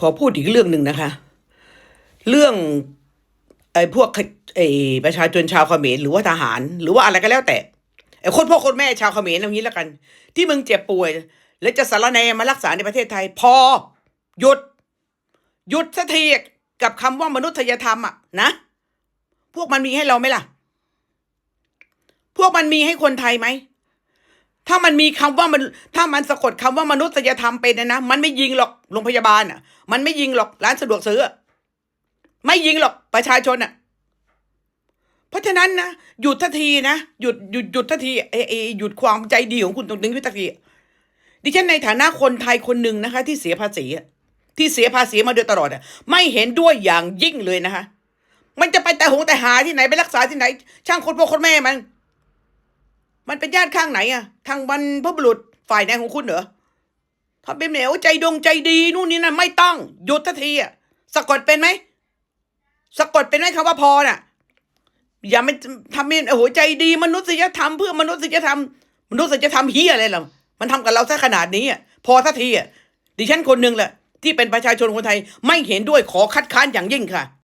ขอพูดอีกเรื่องหนึ่งนะคะ เรื่องไอ้พวกไอ้ประชาชนชาวเขมรหรือว่าทหาร หรือว่าอะไรก็แล้วแต่ไอ้คนพ่อคนแม่ชาวเขมรเอางี้แล้วกัน ที่มึงเจ็บป่วย แล้วจะสารแนมารักษาในประเทศไทย พอหยุด หยุดสักทีกับคำว่ามนุษยธรรมอะนะพวกมันมีให้เราไหมล่ะ พวกมันมีให้คนไทยไหม ถ้ามันมีคำว่ามันถ้ามันสะกดคำว่ามนุษยธรรมเป็นนะนะมันไม่ยิงหรอกโรงพยาบาลอะ มันไม่ยิงหรอกร้านสะดวกซื้อไม่ยิงหรอกประชาชนอะ เพราะฉะนั้นนะหยุดทันทีนะหยุดหยุดหยุดทันทีเอเอหยุดความใจดีของคุณตรงนี้ทันทีดิฉันในฐานะคนไทยคนหนึ่งนะคะ ที่เสียภาษีที่เสียภาษีมาโดยตลอดอะ ไม่เห็นด้วยอย่างยิ่งเลยนะคะ มันจะไปแต่หงแต่หาที่ไหนไปรักษาที่ไหน ช่างคนพ่อคนแม่มัน มันเป็นญาติข้างไหนอะทางบรรพบุรุษฝ่ายไหนของคุณเหรอถ้าเป็นเหนวใจดงใจดีนู่นนี่นั่นไม่ต้องหยุดทันทีอะสะกดเป็นไหมสะกดเป็นไหมคำว่าพอน่ะ อย่าไม่ทำเป็นโอ้โหใจดีมนุษยธรรมเพื่อมนุษยธรรม มนุษยธรรมเฮียอะไรหรอมันทำกับเราซะขนาดนี้อะพอทันทีอะดิฉันคนหนึ่งแหละที่เป็นประชาชนคนไทยไม่เห็นด้วยขอคัดค้านอย่างยิ่งค่ะ